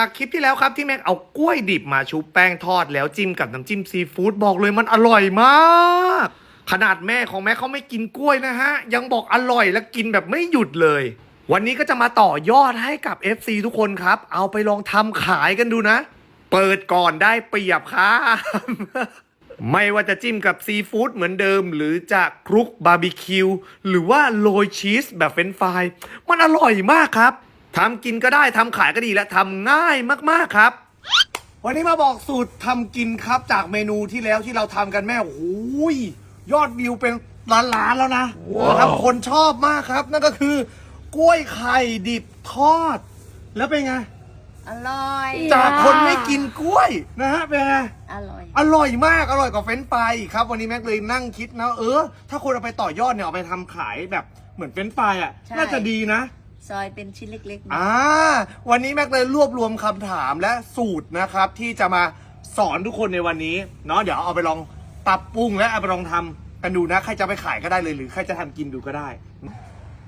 จากคลิปที่แล้วครับที่แม็กเอากล้วยดิบมาชุบแป้งทอดแล้วจิ้มกับน้ำจิ้มซีฟู้ดบอกเลยมันอร่อยมาก ขนาดแม่ของแม็กเขาไม่กินกล้วยนะฮะ ยังบอกอร่อยและกินแบบไม่หยุดเลย วันนี้ก็จะมาต่อยอดให้กับ FC ทุกคนครับ เอาไปลองทำขายกันดูนะ เปิดก่อนได้เปรียบครับไม่ว่าจะจิ้มกับซีฟู้ดเหมือนเดิม หรือจะคลุกบาร์บีคิวหรือว่าโรยชีสแบบเฟรนฟรายมันอร่อยมากครับ ทำกินก็ได้ทำขายก็ดีและทำง่ายมากๆครับ วันนี้มาบอกสูตรทำกินครับจากเมนูที่แล้วที่เราทำกันแม่โอ้โหยยอดวิวเป็นล้านๆแล้วนะนะครับคนชอบมากครับ นั่นก็คือกล้วยไข่ดิบทอด แล้วเป็นไง อร่อย จากคนไม่กินกล้วยนะฮะเป็นไงอร่อย อร่อยมากอร่อยกว่าเฟรนช์ฟรายอีกครับ วันนี้แม็กเลยนั่งคิดนะ เออ ถ้าคนเอาไปต่อยอดเนี่ยเอาไปทำขายแบบเหมือนเฟรนช์ฟรายอะใช่น่าจะดีนะ ซอยเป็นชิ้นเล็กๆนะอ่าวันนี้แม็กเลยรวบรวมคำถามและสูตรนะครับ ที่จะมาสอนทุกคนในวันนี้เนาะเดี๋ยวเอาไปลองปรับปรุงและเอาไปลองทำกันดูนะใครจะไปขายก็ได้เลยหรือใครจะทำกินดูก็ได้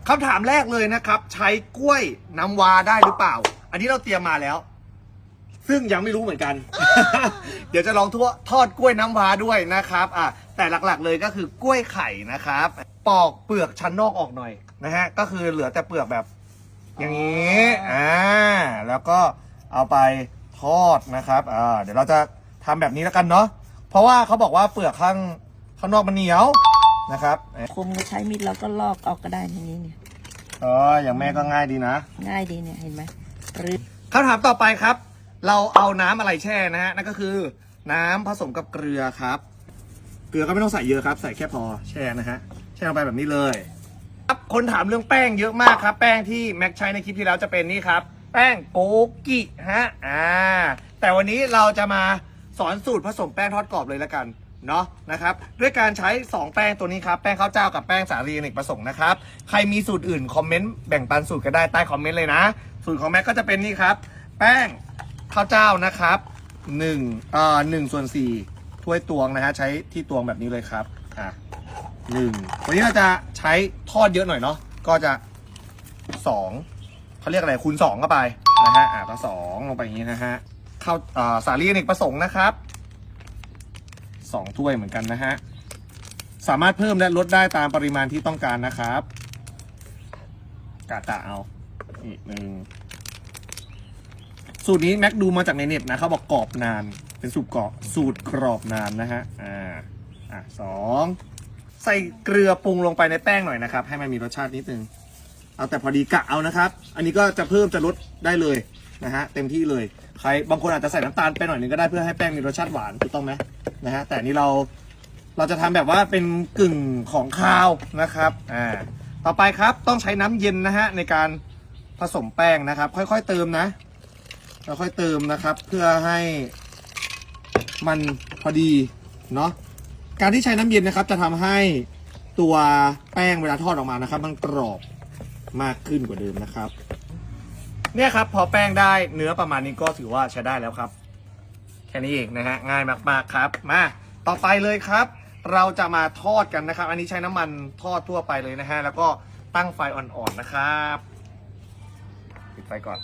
คำถามแรกเลยนะครับ ใช้กล้วยน้ำวาได้หรือเปล่า อันนี้เราเตรียมมาแล้ว ซึ่งยังไม่รู้เหมือนกัน เดี๋ยวจะลองทั่วทอดกล้วยน้ำว้าด้วยนะครับอะแต่หลักๆเลยก็คือกล้วยไข่นะครับ ปอกเปลือกชั้นนอกออกหน่อยนะฮะก็คือเหลือแต่เปลือกแบบ อย่างนี้อ่าแล้วก็เอาไปทอดนะครับอ่าเดี๋ยวเราจะทำแบบนี้แล้วกันเนาะเพราะว่าเขาบอกว่าเปลือกข้างข้างนอกมันเหนียวนะครับคมก็ใช้มีดแล้วก็ลอกออกก็ได้ในนี้เนี่ยเอออย่างแม่ก็ง่ายดีนะ ง่ายดีเนี่ยเห็นไหมหรือคำถามต่อไปครับ เราเอาน้ำอะไรแช่นะฮะนั่นก็คือน้ำผสมกับเกลือครับ เกลือก็ไม่ต้องใส่เยอะครับ ใส่แค่พอแช่นะฮะแช่ลงไปแบบนี้เลย คนถามเรื่องแป้งเยอะมากครับ แป้งที่แม็กใช้ในคลิปที่แล้วจะเป็นนี่ครับ แป้งโกกิฮะอ่าแต่วันนี้เราจะมาสอนสูตรผสมแป้งทอดกรอบเลยล้วกันเนาะนะครับด้วยการใช้ 2 แป้งตัวนี้ครับ แป้งข้าวเจ้ากับแป้งสาลีอเนกประสงค์นะครับ ใครมีสูตรอื่น คอมเมนต์แบ่งปันสูตรก็ได้ใต้คอมเมนต์เลยนะ สูตรของแม็กก็จะเป็นนี่ครับ แป้งข้าวเจ้านะครับ1อ่า1ส่วน4ถ้วยตวงนะฮะใช้ที่ตวงแบบนี้เลยครับ หนึ่งวันนี้เราจะใช้ทอดเยอะหน่อยเนาะก็จะสองเขาเรียกอะไรคูณสองเข้าไปนะฮะอะก็สองลงไปอย่างนี้นะฮะข้าวอ่าสาลีอเนกประสงค์นะครับสองถ้วยเหมือนกันนะฮะสามารถเพิ่มและลดได้ตามปริมาณที่ต้องการนะครับกะกะเอาอีกหนึ่งสูตรนี้แม็กดูมาจากในเน็ตนะเขาบอกกรอบนานเป็นสูตรกรอบสูตรกรอบนานนะฮะอ่าอะสอง ใส่เกลือปรุงลงไปในแป้งหน่อยนะครับ ให้มันมีรสชาตินิดนึง เอาแต่พอดีกะเอานะครับ อันนี้ก็จะเพิ่มจะลดได้เลยนะฮะเต็มที่เลยใครบางคนอาจจะใส่น้ำตาลไปหน่อยนึงก็ได้เพื่อให้แป้งมีรสชาติหวานถูกต้องไหมนะฮะแต่อันนี้เราเราจะทำแบบว่าเป็นกึ่งของคาวนะครับอ่าต่อไปครับต้องใช้น้ำเย็นนะฮะในการผสมแป้งนะครับ ค่อยๆเติมนะค่อยๆเติมนะครับ เพื่อให้มันพอดีเนาะ การที่ใช้น้ำเย็นนะครับ จะทำให้ตัวแป้งเวลาทอดออกมานะครับ มันกรอบมากขึ้นกว่าเดิมนะครับ เนี่ยครับ พอแป้งได้เนื้อประมาณนี้ก็ถือว่าใช้ได้แล้วครับ แค่นี้เองนะฮะง่ายมากๆครับ มาต่อไปเลยครับ เราจะมาทอดกันนะครับ อันนี้ใช้น้ำมันทอดทั่วไปเลยนะฮะแล้วก็ตั้งไฟอ่อนๆนะครับ ปิดไฟก่อน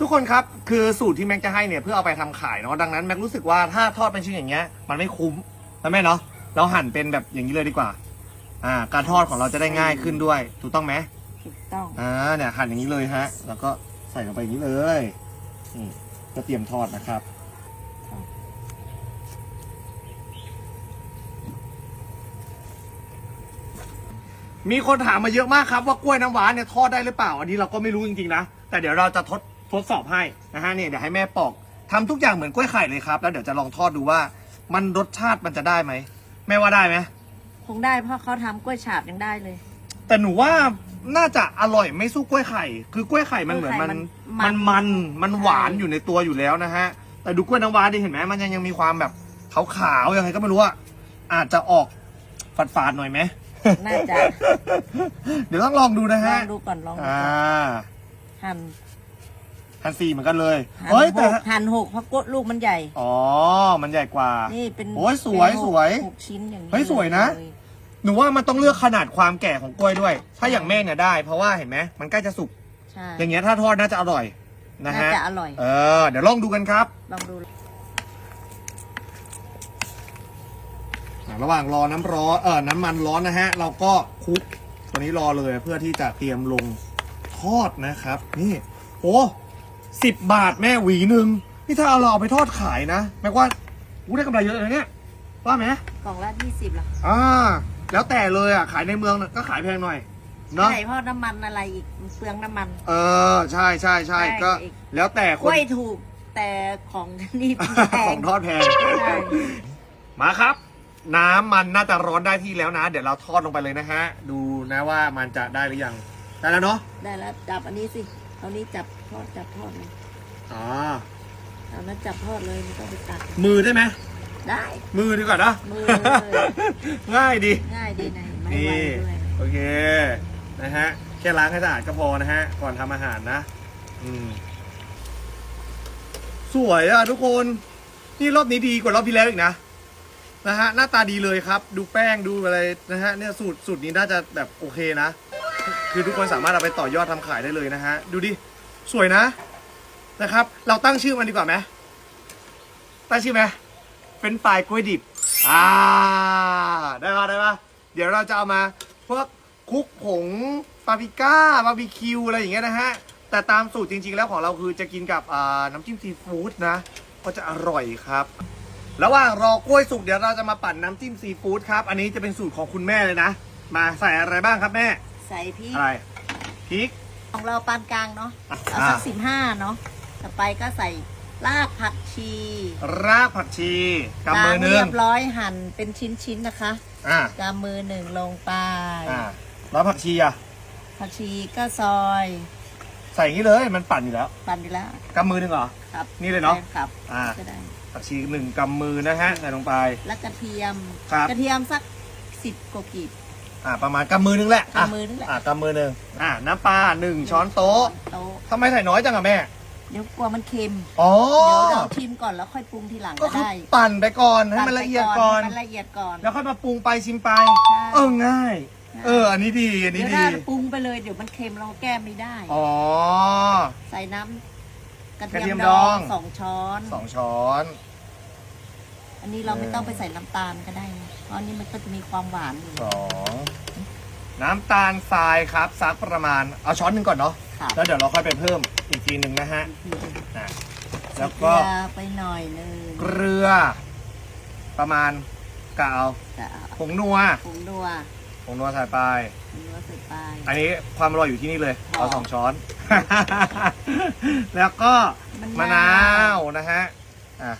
ทุกคนครับคือสูตรที่แม็กจะให้เนี่ยเพื่อเอาไปทำขายเนาะดังนั้นแม็กรู้สึกว่าถ้าทอดเป็นชิ้นอย่างเงี้ยมันไม่คุ้มนะแม่เนาะเราหั่นเป็นแบบอย่างนี้เลยดีกว่า อ่า การทอดของเราจะได้ง่ายขึ้นด้วย ถูกต้องไหมถูกต้องอ่าเนี่ยหั่นอย่างนี้เลยฮะ แล้วก็ใส่ลงไปอย่างนี้เลยนี่ก็เตรียมทอดนะครับมีคนถามมาเยอะมากครับว่ากล้วยน้ำว้าเนี่ยทอดได้หรือเปล่า อันนี้เราก็ไม่รู้จริงๆนะ แต่เดี๋ยวเราจะทด ทดสอบให้นะฮะเนี่ยเดี๋ยวให้แม่ปอกทำทุกอย่างเหมือนกล้วยไข่เลยครับ แล้วเดี๋ยวจะลองทอดดูว่า มันรสชาติมันจะได้ไหมแม่ว่าได้ไหมคงได้เพราะเขาทำกล้วยฉาบยังได้เลยแต่หนูว่าน่าจะอร่อยไม่สู้กล้วยไข่ คือกล้วยไข่มันเหมือนมันกล้วยไข่มัมันนมันมันหวานใช่อยู่ในตัวอยู่แล้วนะฮะ แต่ดูกล้วยน้ำว้าดิเห็นไหมมันยังยังมีความแบบขาวๆยังไงก็ไม่รู้อะอาจจะออกฝาดๆหน่อยไหม น่าจะ เดี๋ยวต้องลองดูนะลอฮะงดูก่อนลองดูอ่าก่อนหั่น ฮันซีเหมือนกันเลยหั่นเฮ้ยหแต่กหั่นหกเพราะกดลูกมันใหญ่ อ๋อ มันใหญ่กว่า นี่เป็นโอ้ยสวยเป็นหกสวย หกชิ้นอย่างนี้เฮ้ยสวยนะ เลยหนูว่ามันต้องเลือกขนาดความแก่ของกล้วยด้วย ถ้าอย่างแม่เนี่ยได้ เพราะว่าเห็นไหมมันใกล้จะสุก ใช่อย่างเงี้ยถ้าทอดน่าจะอร่อยนะน่าฮะ จะอร่อย เออ เดี๋ยวลองดูกันครับลองดู อะระหว่างรอน้ำร้อนเออน้ำมันร้อนนะฮะ เราก็คลุกตัวนี้รอเลยเพื่อที่จะเตรียมลงทอดนะครับ นี่โอ้ สิบบาทแม่หวีหนึ่งนี่ถ้าเอาเราเอาไปทอดขายนะแม้ว่าอู้ได้กำไรเยอะเลยเนี่ยว่าไหมกล่องละยี่สิบละอ่าแล้วแต่เลยอะขายในเมืองน่ะก็ขายแพงหน่อยเนาะใช่เพราะน้ำมันอะไรอีกมันเปลืองน้ำมัน เออใช่ใช่ใช่แพงก็อีกแล้วแต่กคนล้วยถูกแต่ของนี่แพของงทอดแพงใช่มาครับ น้ำมันน่าจะร้อนได้ที่แล้วนะ เดี๋ยวเราทอดลงไปเลยนะฮะ ดูนะว่ามันจะได้หรือยัง ได้แล้วเนาะได้แล้วจับอันนี้สิ เอานี้จับทอดจับทอดเลยอ๋อเอานั้นจับทอดเลยไม่ต้องไปตัดมือได้ไหมได้ มือดีกว่านะมือเลย ง่ายดี ง่ายดีนะไม่นี่ไหวด้วยโอเคนะฮะแค่ล้างให้สะอาดก็พอนะฮะ ก่อนทำอาหารนะ อืม สวยอะทุกคน นี่รอบนี้ดีกว่ารอบที่แล้วอีกนะนะฮะหน้าตาดีเลยครับ ดูแป้งดูอะไรนะฮะเนี่ยสูตรสูตรนี้น่าจะแบบโอเคนะ คือทุกคนสามารถเอาไปต่อยอดทำขายได้เลยนะฮะ ดูดิ สวยนะนะครับ เราตั้งชื่อมันดีกว่าไหมตั้งชื่อไหมเป็นฝ่ายกล้วยดิบอ่าได้ปะได้ปะเดี๋ยวเราจะเอามาพวกคลุกผงปาปริก้าบาร์บีคิวอะไรอย่างเงี้ยนะฮะแต่ตามสูตรจริง ๆ แล้วของเราคือจะกินกับน้ำจิ้มซีฟู้ดนะ ก็จะอร่อยครับระหว่างรอกล้วยสุกเดี๋ยวเราจะมาปั่นน้ำจิ้มซีฟู้ดครับ อันนี้จะเป็นสูตรของคุณแม่เลยนะ มาใส่อะไรบ้างครับแม่ ใส่พริกอะไรพริก ของเราปานกลางเนาะอะเอาสักสิบห้าเนาะต่อไปก็ใส่รากผักชีรากผักชีกำมือหนึเรีงยบร้อยหั่นเป็นชิ้นๆนะคะอ่ากำมือหนึ่งลงไปอ่าแล้วผักชีอะผักชีก็ซอยใส่อย่างนี้เลยมันปั่นอยู่แล้วปั่นไปแล้วกำมือหนึงเหรอ ครับนี่เลยเนาะใช่ครับอ่า ก็ได้ ผักชีหนึ่งกำมือนะฮะใส่ลงไป แล้วกระเทียม ครับ กระเทียมสักสิบกว่ากีบ อ่าประมาณกำมือหนึงแหละะกำมือนึงแหละ อ่ากำมือหนึ่งอ่าน้ำปลาหนึ่งช้อนโต๊ะโต๊ะทำไมใส่น้อยจังอะแม่ เดี๋ยวกลัวมันเค็ม อ๋อ เดี๋ยวเราชิมก่อนแล้วค่อยปรุงทีหลังก็ก็คือได้ปั่นไปก่อนให้มันละเอียดก่อนให้มันละเอียดก่อน แล้วค่อยมาปรุงไปชิมไป ใช่ เออง่าย เออ อันนี้ดี อันนี้เดี๋ยวดี ถ้าปรุงไปเลยเดี๋ยวมันเค็มเราแก้ไม่ได้ อ๋อ ใส่น้ำกระกระเทีเทียยมมดดออง งสองช้อน สองช้อน อันนี้เราไม่ต้องไปใส่น้ำตาลก็ได้นะเพราะ อันนี้มันก็จะมีความหวานอยู่สองน้ำตาลทรายครับสักประมาณเอาช้อนหนึ่งก่อนเนาะครับแล้วเดี๋ยวเราค่อยไปเพิ่มอีกทีหนึ่งนะฮะอะแล้วเกก็ลือไปหน่อยหนึงเกลือ ประมาณกะเอาจะผงนัวผงนัวผงนัวใส่ไป ผงนัวใส่ไป อันนี้ความอร่อยอยู่ที่นี่เลย เอาอ๋อสองช้อน แล้วก็มะนาวนะฮะอะ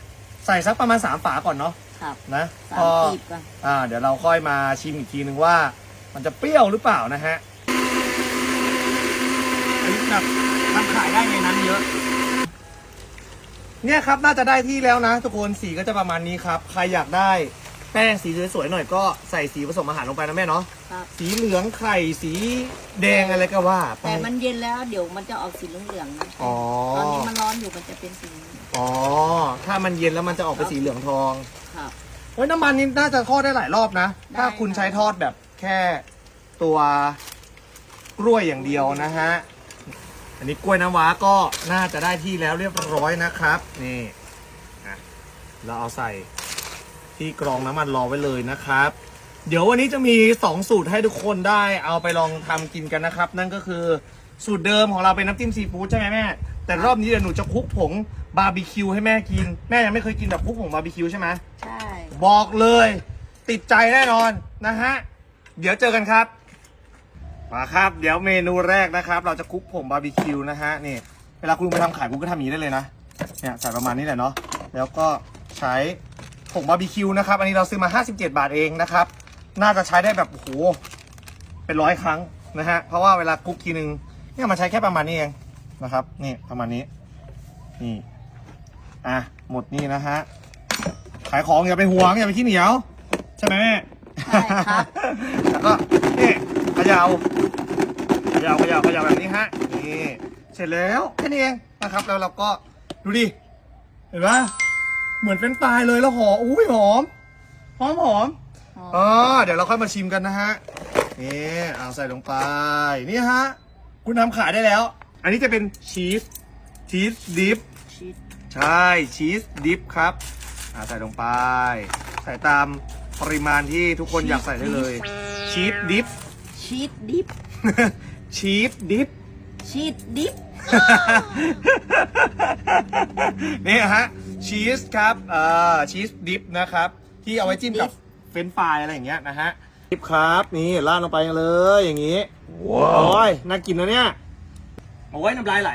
ใส่สักประมาณสามฝาก่อนเนาะ ครับนะสาพมอกีบก่อนอ่าเดี๋ยวเราค่อยมาชิมอีกทีนึงว่า มันจะเปรี้ยวหรือเปล่านะฮะอันนี้แบบทำขายได้ในนั้นเยอะ เนี่ยครับน่าจะได้ที่แล้วนะ ทุกคนสีก็จะประมาณนี้ครับ ใครอยากได้แป้งสีสวยๆหน่อยก็ใส่สีผสมอาหารลงไปนะแม่เนาะครับ สีเหลืองไข่สีแดงอะไรก็ว่าไป แต่มันเย็นแล้วเดี๋ยวมันจะออกสีเหลืองๆนะอ๋อ ตอนนี้มันร้อนอยู่มันจะเป็นสีนี้ อ๋อ ถ้ามันเย็นแล้วมันจะออกเป็นสีเหลืองทองครับ เฮ้ยน้ำมันนี่น่าจะทอดได้หลายรอบนะ ได้ ถ้าคุณค่ะใช้ทอดแบบแค่ตัวกล้วยอย่างเดียวนะฮะ อันนี้กล้วยน้ำว้าก็น่าจะได้ที่แล้วเรียบร้อยนะครับ นี่อะเราเอาใส่ที่กรองน้ำมันรอไว้เลยนะครับ เดี๋ยววันนี้จะมี 2 สูตรให้ทุกคนได้เอาไปลองทำกินกันนะครับ นั่นก็คือสูตรเดิมของเราเป็นน้ำจิ้มซีฟู้ดใช่ไหมแม่ แต่รอบนี้เดี๋ยวหนูจะคลุกผง บาร์บีคิวให้แม่กิน แม่ยังไม่เคยกินแบบคลุกผงบาร์บีคิวใช่ไหมใช่ บอกเลย ติดใจแน่นอนนะฮะ เดี๋ยวเจอกันครับมาครับ เดี๋ยวเมนูแรกนะครับ เราจะคลุกผงบาร์บีคิวนะฮะนี่เวลาคุณไปทำขายคุณก็ทำอย่างนี้ได้เลยนะเนี่ยใส่ประมาณนี้แหละเนาะแล้วก็ใช้ผงบาร์บีคิวนะครับ อันนี้เราซื้อมา 57 บาทเองนะครับ น่าจะใช้ได้แบบโอ้โหเป็นร้อยครั้งนะฮะเพราะว่าเวลาคลุกทีนึงเนี่ยมันใช้แค่ประมาณนี้เองนะครับนี่ประมาณนี้นี่ อะหมดนี่นะฮะ ขายของอย่าไปห่วงอย่าไปขี้เหนียว ใช่ไหมแม่ใช่ครับ แล้วก็นี่เขยาวขยาวขยาวขยาวแบบนี้ฮะนี่เสร็จแล้วแค่นี้เองนะครับ แล้วเราก็ดูดิเห็นปะเหมือนเป็นปลายเลยแล้วหอมอุ้ยหอมหอมหอมอ๋ออ๋อเดี๋ยวเราค่อยมาชิมกันนะฮะนี่เอาใส่ลงไปนี่ฮะ คุณทำขายได้แล้ว อันนี้จะเป็นชีสชีสดิฟชีส ใช่ชีสดิฟครับอ่าใส่ลงไป ใส่ตามปริมาณที่ทุกคนอยากใส่ได้เลย ชีสดิฟชีสดิฟชีสดิฟชีสดิฟนี่ฮะชีสครับเอ่อชีสดิฟนะครับ ที่เอาไว้จิ้มกับเฟรนช์ฟรายอะไรอย่างเงี้ยนะฮะดิฟครับ นี่ราดลงไปเลยอย่างงี้ ว้าวโอ้ยน่ากินนะเนี่ย โอ้ยน้ำลายไหล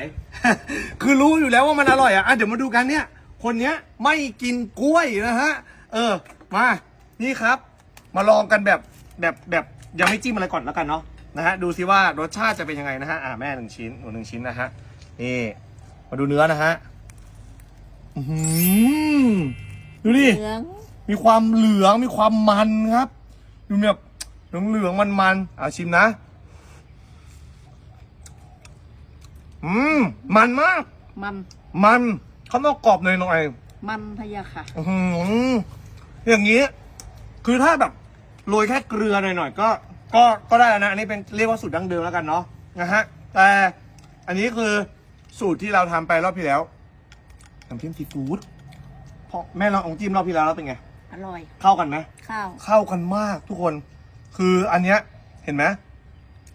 คือรู้อยู่แล้วว่ามันอร่อยอะอะเดี๋ยวมาดูกันเนี่ย คนเนี้ยไม่กินกล้วยนะฮะ เออ มา นี่ครับ มาลองกันแบบแบบแบบยังไม่จิ้มอะไรก่อนแล้วกันเนาะ นะฮะ ดูซิว่ารสชาติจะเป็นยังไงนะฮะ อ่าแม่หนึ่งชิ้นหนูหนึ่งชิ้นนะฮะ นี่ มาดูเนื้อนะฮะ อื้อหือดูดิ เหลืองมีความเหลืองมีความมันครับ ดูแบบเหลืองเหลืองมันมันๆเอาชิมนะ อืมมันมาก มันมันข้างนอกกรอบหน่อยหน่อยมันพะยาค่ะๆอื้อหืออย่างนี้ คือถ้าแบบโรยแค่เกลือหน่อยๆก็ ก็ก็ได้แล้วนะ อันนี้เป็นเรียกว่าสูตรดั้งเดิมแล้วกันเนาะนะฮะ แต่อันนี้คือสูตรที่เราทำไปรอบที่แล้วน้ำจิ้มซีฟู้ดพอแม่ลองเอาจิ้มรอบที่แล้วแล้วเป็นไง อร่อย เข้ากันไหม ข้าว เข้ากันมากทุกคน คืออันเนี้ยเห็นไหม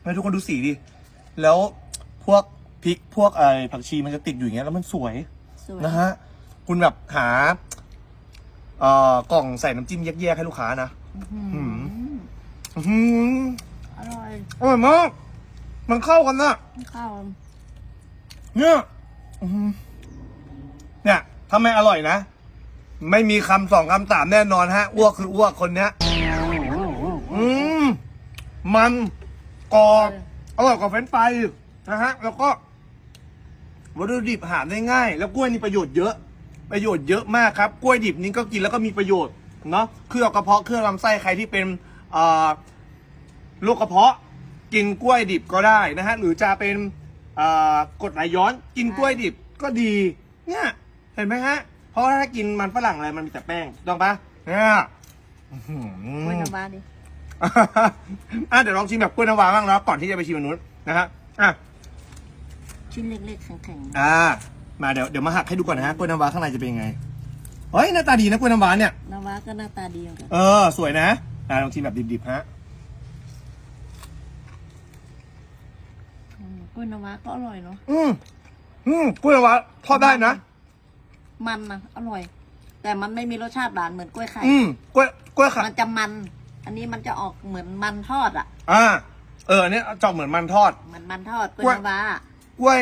ให้ทุกคนดูสีดิ แล้วพวก พริกพวกไอ้ผักชีมันจะติดอยู่อย่างเงี้ยแล้วมันสวยสวยนะฮะคุณแบบหาเอ่อกล่องใส่น้ำจิ้มแยกๆให้ลูกค้านะ อื้อหืหือออื้อหืออร่อยอร่อยมากมันเข้ากันนะข้าวเนี่ยอื้อหือเนี่ยถ้าไม่อร่อยนะ ไม่มีคำสองคำสามแน่นอนฮะอ้วกคืออ้วกคนเนี้ย อืม มันกรอบอร่อยกว่าเฟรนช์ฟรายอีกนะฮะ แล้วก็ วัตถุดิบหาได้ง่าย แล้วกล้วยนี่ประโยชน์เยอะ ประโยชน์เยอะมากครับ กล้วยดิบนี้ก็กินแล้วก็มีประโยชน์เนาะเครื่องกระเพาะเครื่องลำไส้ใครที่เป็นเอ่อโรคกระเพาะกินกล้วยดิบก็ได้นะฮะหรือจะเป็นเอ่อกรดไหลย้อนกินกล้วยดิบก็ดีเนี่ยเห็นไหมฮะ เพราะว่าถ้ากินมันฝรั่งอะไรมันมีแต่แป้งถูกต้องปะเนี่ยอื้อหือกล้วยน้ำว้าดิอะเดี๋ยวลองชิมแบบกล้วยน้ำว้าบ้างแล้วก่อนที่จะไปชิมอันนู้นนะฮะอะ ชิ้นเล็กๆแข็งๆอ่า มาเดี๋ยวเดี๋ยวมาหักให้ดูก่อนนะฮะกล้วยน้ำว้าข้างในจะเป็นยังไงเฮ้ยหน้าตาดีนะกล้วยน้ำว้าเนี่ย น้ำว้าก็หน้าตาดีเหมือนกันเออ สวยนะอะลองชิมแบบดิบๆฮะอืมกล้วยน้ำว้าก็อร่อยเนาะอืมอืมกล้วยน้ำว้าทอดได้นะมันนะอร่อย แต่มันไม่มีรสชาติหวานเหมือนกล้วยไข่อืมกล้วยกล้วยไข่มันจะมัน อันนี้มันจะออกเหมือนมันทอดอะอ่าเอออันนี้จอกเหมือนมันทอด เหมือนมันทอดกล้วยกล้วยน้ำว้า กล้วย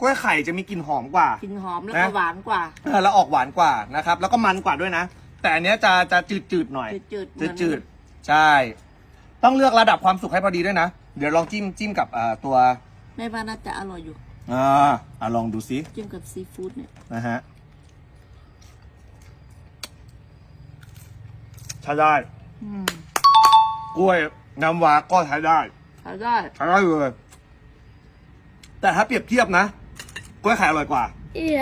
กล้วยไข่จะมีกลิ่นหอมกว่ากินหอมแล้วนะก็หวานกว่า เออแล้วออกหวานกว่านะครับ แล้วก็มันกว่าด้วยนะ แต่อันเนี้ยจะจะจืดๆหน่อย จืดๆเหมืจือดนจืดๆใช่ ต้องเลือกระดับความสุขให้พอดีด้วยนะ เดี๋ยวลองจิ้มจิ้มกับอ่าตัวแม่ว่าน่าจะอร่อยอยู่อ่าอ่าลองดูซิจิ้มกับซีฟู้ดเนี่ยนะฮะใช้ได้ อืมกล้วยน้ำว้าก็ใช้ได้ใช้ได้ ใช้ได้เลย แต่ถ้าเปรียบเทียบนะ กล้วยไข่อร่อยกว่า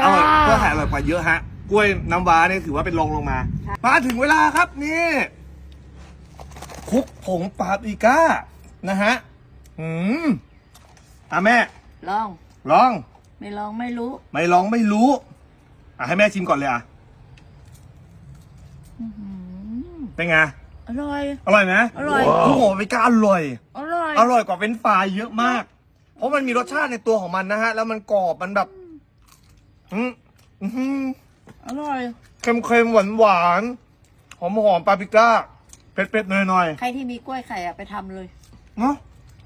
อร่อยกล้วยไข่อร่อยกว่าเยอะฮะ กล้วยน้ำว้าเนี่ยถือว่าเป็นรองลงมา มาถึงเวลาครับนี่คลุกผงปาปริก้านะฮะ อืมอะแม่ ลอง ลอง ไม่ลองไม่รู้ ไม่ลองไม่รู้ อะให้แม่ชิมก่อนเลยอะอื้อหือเป็นไง อร่อย อร่อยไหมอร่อยโอ้โหปาปริก้าอร่อย อร่อย อร่อยกว่าเฟรนช์ฟรายเยอะมากเพ ราะมันมีรสชาติในตัวของมันนะฮะ แล้วมันกรอบมันแบบอืมอื้อหืออร่อย เค็มๆหวานหวานๆหอมหอมๆปาปริก้าเผ็ดๆหน่อยใครที่มีกล้วยไข่อะไปทำเลยๆเนาะ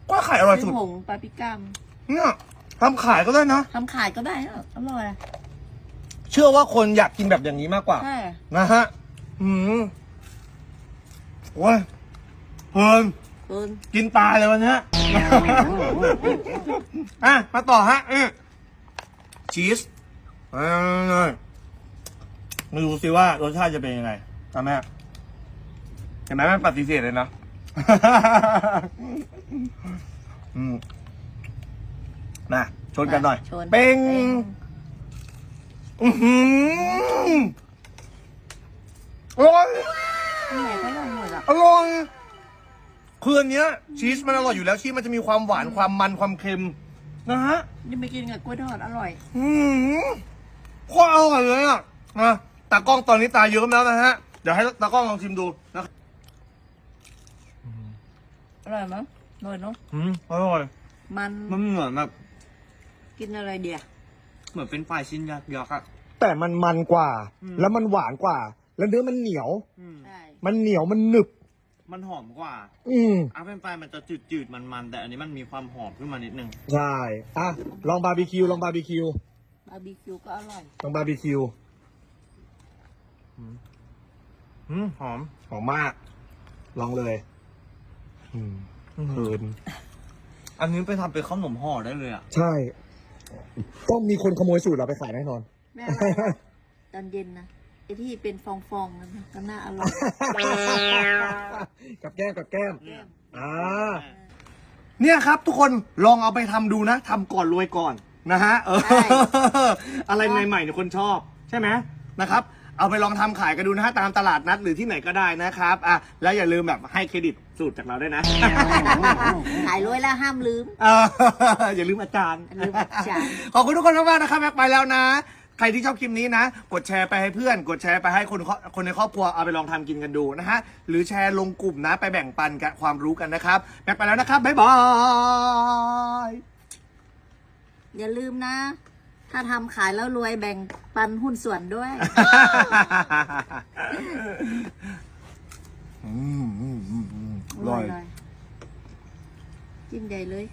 กล้วยไข่อร่อยสุซื้ดอผงปาปริก้ามเนี่ยทำขายก็ได้นะ ทำขายก็ได้อะอร่อยอะเชื่อว่าคนอยากกินแบบอย่างนี้มากกว่า ใช่นะฮะ อืมโอ้ยเพลินเกินกินตายเลยวันเนี้ยอะมาต่อฮะอืมชีสอ่ามาดูสิว่ารสชาติจะเป็นยังไงตามแม่เห็นไหมแม่ปฏิเสธเลยนะอืมมาชนกันหน่อยชนเป้งป้งอือหืออร่อยนี่ไหนก็อร่อย คืออันเนี้ยชีสมันอร่อยอยู่แล้วชีสมันจะมีความหวานความมันความเค็มนะฮะนี่ไปกินกับกล้วยทอดอร่อยอืมโคตรอร่อยเลยอะนะตากล้องตอนนี้ตาเยิ้มแล้วนะฮะเดี๋ยวให้ตากล้องลองชิมดูนะครับอร่อยมั้ยอร่อยเนาะอืมอร่อยมันมันเหมือนแบบกินอะไรเดียวเหมือนเป็นปลายชิ้นยักษ์ๆอะแต่มันมันกว่าอืมแล้วมันหวานกว่า แล้วเนื้อมันเหนียวใช่มันเหนียวมันหนึบ มันหอมกว่าอืมอาเป็นปลายมันจะจืดๆมันๆแต่อันนี้มันมีความหอมขึ้นมานิดนึง ใช่อะลองบาร์บีคิวลองบาร์บีคิวบาร์บีคิวก็อร่อย ลองบาร์บีคิวอืมหอม หอมมาก ลองเลย อืมเพลินอันนี้ไปทำเป็นข้าวหนมห่อได้เลยอะ ใช่ต้องมีคนขโมยสูตรเราไปขายแน่นอน แม่อร่อยนะตอนเย็นนะ ไอที่เป็นฟองๆนั่นนะก็น่าอร่อยกับแก้มกับแก้มแก้มอ่าเนี่ยครับ ทุกคนลองเอาไปทำดูนะทำก่อนรวยก่อนนะฮะเออใช่อะไรใหม่ๆเนี่ยคนชอบ ใช่ไหมนะครับ เอาไปลองทำขายกันดูนะฮะตามตลาดนัดหรือที่ไหนก็ได้นะครับอะแล้วอย่าลืมแบบให้เครดิตสูตรจากเราด้วยนะ ขายรวยแล้วห้ามลืม เอออย่าลืมอาจารย์ อย่าลืมอาจารย์ ขอบคุณทุกคนมากๆนะครับแม็กไปแล้วนะ ใครที่ชอบคลิปนี้นะ กดแชร์ไปให้เพื่อน กดแชร์ไปให้คนคนในครอบครัวเอาไปลองทำกินกันดูนะฮะ หรือแชร์ลงกลุ่มนะไปแบ่งปันกันความรู้กันนะครับแม็กไปแล้วนะครับ บ๊ายบาย อย่าลืมนะ ถ้าทำขายแล้วรวยแบ่งปันหุ้นส่วนด้วย อืมอืมอืมอืมออร่ร่ออยยจิ้มใหญ่เลย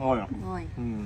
อร่อยอะ อร่อย อืม